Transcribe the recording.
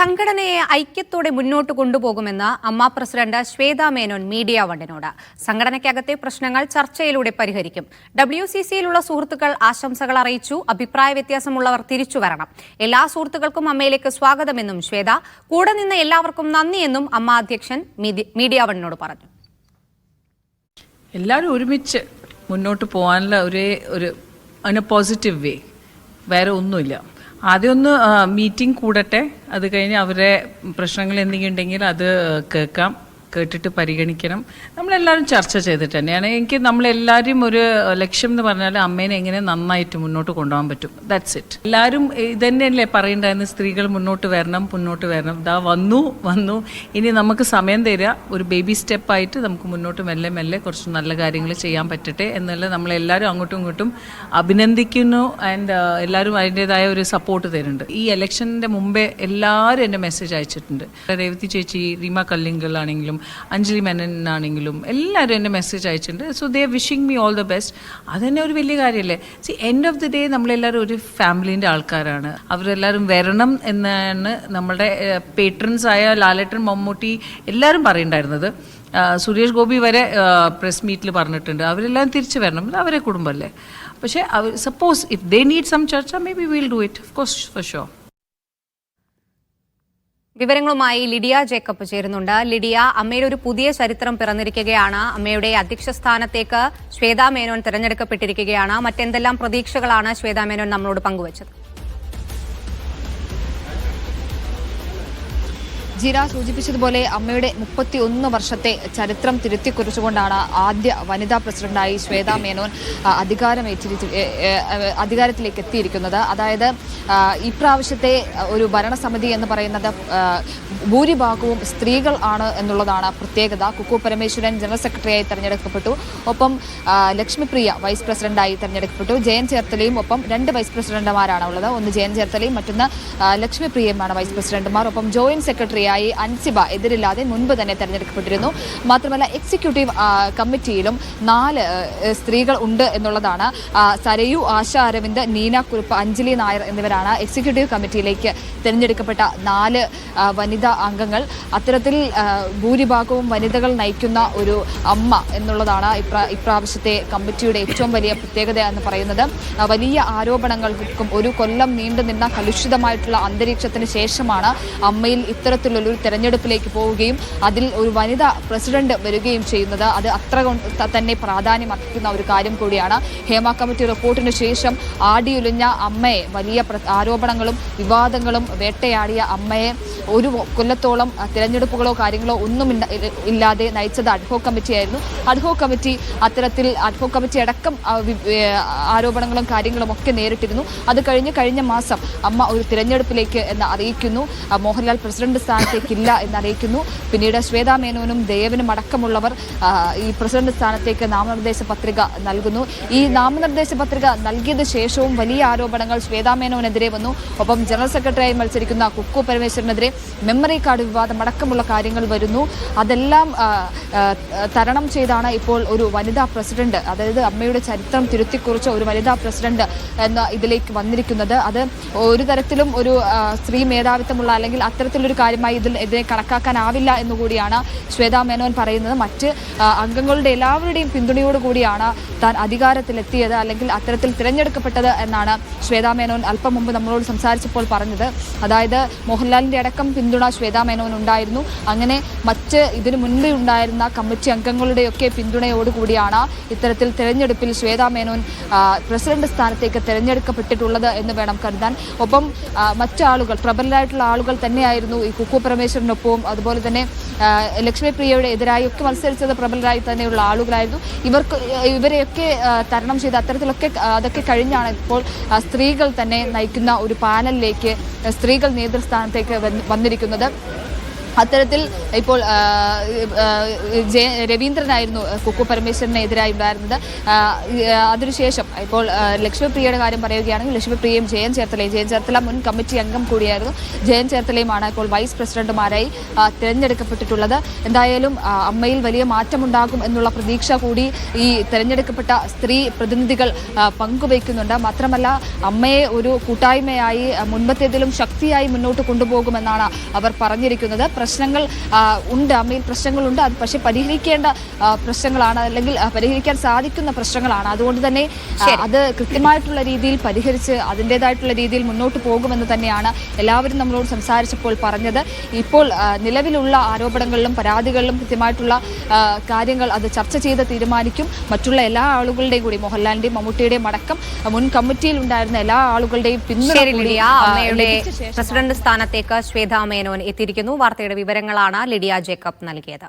സംഘടനയെ ഐക്യത്തോടെ മുന്നോട്ട് കൊണ്ടുപോകുമെന്ന് അമ്മ പ്രസിഡന്റ് ശ്വേത മേനോൻ മീഡിയ വണ്ടിനോട്. സംഘടനയ്ക്കകത്തെ പ്രശ്നങ്ങൾ ചർച്ചയിലൂടെ പരിഹരിക്കും. ഡബ്ല്യു സി സിയിലുള്ള സുഹൃത്തുക്കൾ ആശംസകൾ അറിയിച്ചു. അഭിപ്രായ വ്യത്യാസമുള്ളവർ തിരിച്ചു വരണം. എല്ലാ സുഹൃത്തുക്കൾക്കും അമ്മയിലേക്ക് സ്വാഗതമെന്നും ശ്വേത. കൂടെ നിന്ന് എല്ലാവർക്കും നന്ദിയെന്നും അമ്മ അധ്യക്ഷൻ മീഡിയ വണ്ടിനോട് പറഞ്ഞു. എല്ലാവരും ഒരുമിച്ച് മുന്നോട്ട് പോകാനുള്ള ഒരേ ഒരു അതിന് പോസിറ്റീവ് വേ വേറെ ഒന്നുമില്ല. ആദ്യം ഒന്ന് മീറ്റിംഗ് കൂടട്ടെ. അത് കഴിഞ്ഞ് അവരെ പ്രശ്നങ്ങൾ എന്തെങ്കിലും ഉണ്ടെങ്കിൽ അത് കേൾക്കാം. കേട്ടിട്ട് പരിഗണിക്കണം. നമ്മളെല്ലാവരും ചർച്ച ചെയ്തിട്ട് തന്നെയാണ്. എനിക്ക് നമ്മളെല്ലാവരും ഒരു ലക്ഷ്യം എന്ന് പറഞ്ഞാൽ അമ്മേനെ എങ്ങനെ നന്നായിട്ട് മുന്നോട്ട് കൊണ്ടുപോകാൻ പറ്റും. ദാറ്റ്സ് ഇറ്റ് എല്ലാവരും ഇത് തന്നെയല്ലേ പറയണ്ടായിരുന്നു? സ്ത്രീകൾ മുന്നോട്ട് വരണം മുന്നോട്ട് വരണം. ദാ വന്നു വന്നു. ഇനി നമുക്ക് സമയം തരിക. ഒരു ബേബി സ്റ്റെപ്പായിട്ട് നമുക്ക് മുന്നോട്ട് മെല്ലെ മെല്ലെ കുറച്ച് നല്ല കാര്യങ്ങൾ ചെയ്യാൻ പറ്റട്ടെ എന്നുള്ള നമ്മളെല്ലാവരും അങ്ങോട്ടും ഇങ്ങോട്ടും അഭിനന്ദിക്കുന്നു ആൻഡ് എല്ലാവരും അതിന്റെതായ ഒരു സപ്പോർട്ട് തരുന്നുണ്ട്. ഈ ഇലക്ഷന്റെ മുമ്പേ എല്ലാവരും എന്റെ മെസ്സേജ് അയച്ചിട്ടുണ്ട്. രേവതി ചേച്ചി റീമ കല്ലിങ്കൽ ആണെങ്കിലും അഞ്ജലി മെനൻ ആണെങ്കിലും എല്ലാവരും എന്നെ മെസ്സേജ് അയച്ചിട്ടുണ്ട്. So they wishing me all the best അത് തന്നെ ഒരു വലിയ കാര്യമല്ലേ see end of the day നമ്മളെല്ലാവരും ഒരു ഫാമിലീന്റെ ആൾക്കാരാണ്. അവരെല്ലാവരും വരണം എന്നാണ് നമ്മുടെ പേട്രൻസ് ആയ ലാലേട്ടൻ മമ്മൂട്ടി എല്ലാവരും പറയുന്നുണ്ടായിരുന്നത്. സുരേഷ് ഗോപി വരെ പ്രസ് മീറ്റിൽ പറഞ്ഞിട്ടുണ്ട്. അവരെല്ലാം തിരിച്ചു വരണം. അവരെ കുടുംബമല്ലേ പക്ഷേ suppose if they need some ചർച്ച may be will do it of course for show വിവരങ്ങളുമായി ലിഡിയ ജേക്കബ് ചേരുന്നുണ്ട്. ലിഡിയ അമ്മയുടെ ഒരു പുതിയ ചരിത്രം പിറന്നിരിക്കുകയാണ്. അമ്മയുടെ അധ്യക്ഷ സ്ഥാനത്തേക്ക് ശ്വേതാ മേനോൻ തിരഞ്ഞെടുക്കപ്പെട്ടിരിക്കുകയാണ്. മറ്റെന്തെല്ലാം പ്രതീക്ഷകളാണ് ശ്വേതാ മേനോൻ നമ്മളോട് പങ്കുവച്ചത്? ജിര സൂചിപ്പിച്ചതുപോലെ അമ്മയുടെ മുപ്പത്തി ഒന്ന് വർഷത്തെ ചരിത്രം തിരുത്തിക്കുറിച്ചുകൊണ്ടാണ് ആദ്യ വനിതാ പ്രസിഡന്റായി ശ്വേതാ മേനോൻ ഏ, അധികാരത്തിലേക്ക് എത്തിയിരിക്കുന്നത് അതായത് ഇപ്രാവശ്യത്തെ ഒരു ഭരണസമിതി എന്ന് പറയുന്നത് ഭൂരിഭാഗവും സ്ത്രീകൾ ആണ് എന്നുള്ളതാണ് പ്രത്യേകത. കുക്കു പരമേശ്വരൻ ജനറൽ സെക്രട്ടറിയായി തെരഞ്ഞെടുക്കപ്പെട്ടു. ഒപ്പം ലക്ഷ്മിപ്രിയ വൈസ് പ്രസിഡന്റായി തെരഞ്ഞെടുക്കപ്പെട്ടു. ജയൻ ചേർത്തലയും ഒപ്പം രണ്ട് വൈസ് പ്രസിഡന്റുമാരാണ് ഉള്ളത്. ഒന്ന് ജയൻ ചേർത്തലയും മറ്റൊന്ന് ലക്ഷ്മിപ്രിയയുമാണ് വൈസ് പ്രസിഡന്റുമാർ. ഒപ്പം ജോയിന്റ് സെക്രട്ടറിയായി അൻസിബ എതിരില്ലാതെ മുൻപ് തന്നെ തെരഞ്ഞെടുക്കപ്പെട്ടിരുന്നു. മാത്രമല്ല എക്സിക്യൂട്ടീവ് കമ്മിറ്റിയിലും നാല് സ്ത്രീകൾ ഉണ്ട് എന്നുള്ളതാണ് സരയു ആശ അരവിന്ദ് നീന കുറുപ്പ് അഞ്ജലി നായർ എന്നിവരാണ് എക്സിക്യൂട്ടീവ് കമ്മിറ്റിയിലേക്ക് തിരഞ്ഞെടുക്കപ്പെട്ട നാല് വനിതാ അംഗങ്ങൾ. അത്തരത്തിൽ ഭൂരിഭാഗവും വനിതകൾ നയിക്കുന്ന ഒരു അമ്മ എന്നുള്ളതാണ് ഇപ്രാ ഇപ്രാവശ്യത്തെ കമ്മിറ്റിയുടെ ഏറ്റവും വലിയ പ്രത്യേകത എന്ന് പറയുന്നത്. വലിയ ആരോപണങ്ങൾക്കും ഒരു കൊല്ലം നീണ്ടുനിന്ന കലുഷിതമായിട്ടുള്ള അന്തരീക്ഷത്തിന് ശേഷമാണ് അമ്മയിൽ ഇത്തരത്തിലുള്ളൊരു തെരഞ്ഞെടുപ്പിലേക്ക് പോവുകയും അതിൽ ഒരു വനിത പ്രസിഡന്റ് വരികയും ചെയ്യുന്നത് അത് അത്ര തന്നെ പ്രാധാന്യം അർഹിക്കുന്ന ഒരു കാര്യം കൂടിയാണ്. ഹേമ കമ്മിറ്റി റിപ്പോർട്ടിന് ശേഷം ആടിയുലിഞ്ഞ അമ്മയെ വലിയ ആരോപണങ്ങളും വിവാദങ്ങളും വേട്ടയാടിയ അമ്മയെ ഒരു കൊല്ലത്തോളം തിരഞ്ഞെടുപ്പുകളോ കാര്യങ്ങളോ ഒന്നും ഇല്ലാതെ നയിച്ചത് അഡ്ഹോ കമ്മിറ്റിയായിരുന്നു അഡ്ഹോ കമ്മിറ്റി അത്തരത്തിൽ അഡ്ഹോ കമ്മിറ്റി അടക്കം ആരോപണങ്ങളും കാര്യങ്ങളും ഒക്കെ നേരിട്ടിരുന്നു. അത് കഴിഞ്ഞ് കഴിഞ്ഞ മാസം അമ്മ ഒരു തിരഞ്ഞെടുപ്പിലേക്ക് എന്ന് അറിയിക്കുന്നു. മോഹൻലാൽ പ്രസിഡന്റ് സ്ഥാനത്തേക്കില്ല എന്നറിയിക്കുന്നു. പിന്നീട് ശ്വേതാ മേനോനും ദേവനും അടക്കമുള്ളവർ ഈ പ്രസിഡന്റ് സ്ഥാനത്തേക്ക് നാമനിർദ്ദേശ പത്രിക നൽകുന്നു. ഈ നാമനിർദ്ദേശ പത്രിക നൽകിയത് ശേഷവും വലിയ ആരോപണങ്ങൾ ശ്വേതാ മേനോനെതിരെ വന്നു. ഒപ്പം ജനറൽ സെക്രട്ടറിയായി മത്സരിക്കുന്ന കുക്കു പരമേശ്വരനെതിരെ മെമ്മറി കാർഡ് വിവാദം അടക്കമുള്ള കാര്യങ്ങൾ വരുന്നു. അതെല്ലാം തരണം ചെയ്താണ് ഇപ്പോൾ ഒരു വനിതാ പ്രസിഡന്റ്. അതായത് അമ്മയുടെ ചരിത്രം തിരുത്തിക്കുറിച്ച ഒരു വനിതാ പ്രസിഡന്റ് എന്ന ഇതിലേക്ക് വന്നിരിക്കുന്നത്. അത് ഒരു തരത്തിലും ഒരു സ്ത്രീ മേധാവിത്വമുള്ള അല്ലെങ്കിൽ അത്തരത്തിലൊരു കാര്യമായി ഇതിൽ ഇതിനെ കണക്കാക്കാനാവില്ല എന്നുകൂടിയാണ് ശ്വേതാ മേനോൻ പറയുന്നത്. മറ്റ് അംഗങ്ങളുടെ എല്ലാവരുടെയും പിന്തുണയോടുകൂടിയാണ് താൻ അധികാരത്തിലെത്തിയത് അല്ലെങ്കിൽ അത്തരത്തിൽ തിരഞ്ഞെടുക്കപ്പെട്ടത് എന്നാണ് ശ്വേതാ മേനോൻ അല്പം മുമ്പ് നമ്മളോട് സംസാരിച്ചപ്പോൾ പറഞ്ഞത്. അതായത് മോഹൻലാലിന്റെ അടക്കം പിന്തുണ ശ്വേതാ മേനോൻ ഉണ്ടായിരുന്നു. അങ്ങനെ മറ്റ് ഇതിനു മുൻപേ ഉണ്ടായിരുന്ന കമ്മിറ്റി അംഗങ്ങളുടെയൊക്കെ പിന്തുണയോടുകൂടിയാണ് ഇത്തരത്തിൽ തിരഞ്ഞെടുപ്പിൽ ശ്വേതാ മേനോൻ പ്രസിഡന്റ് സ്ഥാനത്തേക്ക് തിരഞ്ഞെടുക്കപ്പെട്ടിട്ടുള്ളത് എന്ന് വേണം കരുതാൻ. ഒപ്പം മറ്റാളുകൾ പ്രബലരായിട്ടുള്ള ആളുകൾ തന്നെയായിരുന്നു ഈ കുക്കു പരമേശ്വരനൊപ്പവും അതുപോലെ തന്നെ ലക്ഷ്മി പ്രിയയുടെ എതിരായി ഒക്കെ മത്സരിച്ചത് പ്രബലരായി തന്നെയുള്ള ആളുകളായിരുന്നു. ഇവർക്ക് ഇവരെയൊക്കെ തരണം ചെയ്ത് അത്തരത്തിലൊക്കെ അതൊക്കെ കഴിഞ്ഞാണ് ഇപ്പോൾ സ്ത്രീകൾ തന്നെ നയിക്കുന്ന ഒരു പാനലിലേക്ക് സ്ത്രീകൾ നേതൃസ്ഥാനത്തേക്ക് വന്ന് വന്നിരിക്കുന്നത്. അത്തരത്തിൽ ഇപ്പോൾ ജയ രവീന്ദ്രനായിരുന്നു കുക്കു പരമേശ്വരനെതിരായി ഉണ്ടായിരുന്നത് അതിനുശേഷം ഇപ്പോൾ ലക്ഷ്മിപ്രിയയുടെ കാര്യം പറയുകയാണെങ്കിൽ ലക്ഷ്മിപ്രിയയും ജയൻ ചേർത്തലയും ജയൻ ചേർത്തല മുൻ കമ്മിറ്റി അംഗം കൂടിയായിരുന്നു. ജയൻ ചേർത്തലയുമാണ് ഇപ്പോൾ വൈസ് പ്രസിഡന്റുമാരായി തിരഞ്ഞെടുക്കപ്പെട്ടിട്ടുള്ളത്. എന്തായാലും അമ്മയിൽ വലിയ മാറ്റമുണ്ടാകും എന്നുള്ള പ്രതീക്ഷ കൂടി ഈ തിരഞ്ഞെടുക്കപ്പെട്ട സ്ത്രീ പ്രതിനിധികൾ പങ്കുവയ്ക്കുന്നുണ്ട്. മാത്രമല്ല അമ്മയെ ഒരു കൂട്ടായ്മയായി മുൻപത്തേതിലും ശക്തിയായി മുന്നോട്ട് കൊണ്ടുപോകുമെന്നാണ് അവർ പറഞ്ഞിരിക്കുന്നത്. പ്രശ്നങ്ങൾ ഉണ്ട്. അമ്മയിൽ പ്രശ്നങ്ങളുണ്ട്. അത് പക്ഷേ പരിഹരിക്കേണ്ട പ്രശ്നങ്ങളാണ്. അല്ലെങ്കിൽ പരിഹരിക്കാൻ സാധിക്കുന്ന പ്രശ്നങ്ങളാണ്. അതുകൊണ്ട് തന്നെ അത് കൃത്യമായിട്ടുള്ള രീതിയിൽ പരിഹരിച്ച് അതിന്റെതായിട്ടുള്ള രീതിയിൽ മുന്നോട്ട് പോകുമെന്ന് തന്നെയാണ് എല്ലാവരും നമ്മളോട് സംസാരിച്ചപ്പോൾ പറഞ്ഞത്. ഇപ്പോൾ നിലവിലുള്ള ആരോപണങ്ങളിലും പരാതികളിലും കൃത്യമായിട്ടുള്ള കാര്യങ്ങൾ അത് ചർച്ച ചെയ്ത് തീരുമാനിക്കും. മറ്റുള്ള എല്ലാ ആളുകളുടെയും കൂടി മോഹൻലാലിന്റെയും മമ്മൂട്ടിയുടെയും അടക്കം മുൻ കമ്മിറ്റിയിൽ ഉണ്ടായിരുന്ന എല്ലാ ആളുകളുടെയും പിന്തുണ പ്രസിഡന്റ് സ്ഥാനത്തേക്ക് ശ്വേതാ മേനോൻ എത്തിയിരിക്കുന്നു. വാർത്തയുടെ വിവരങ്ങളാണ് ലിഡിയ ജേക്കബ് നൽകിയത്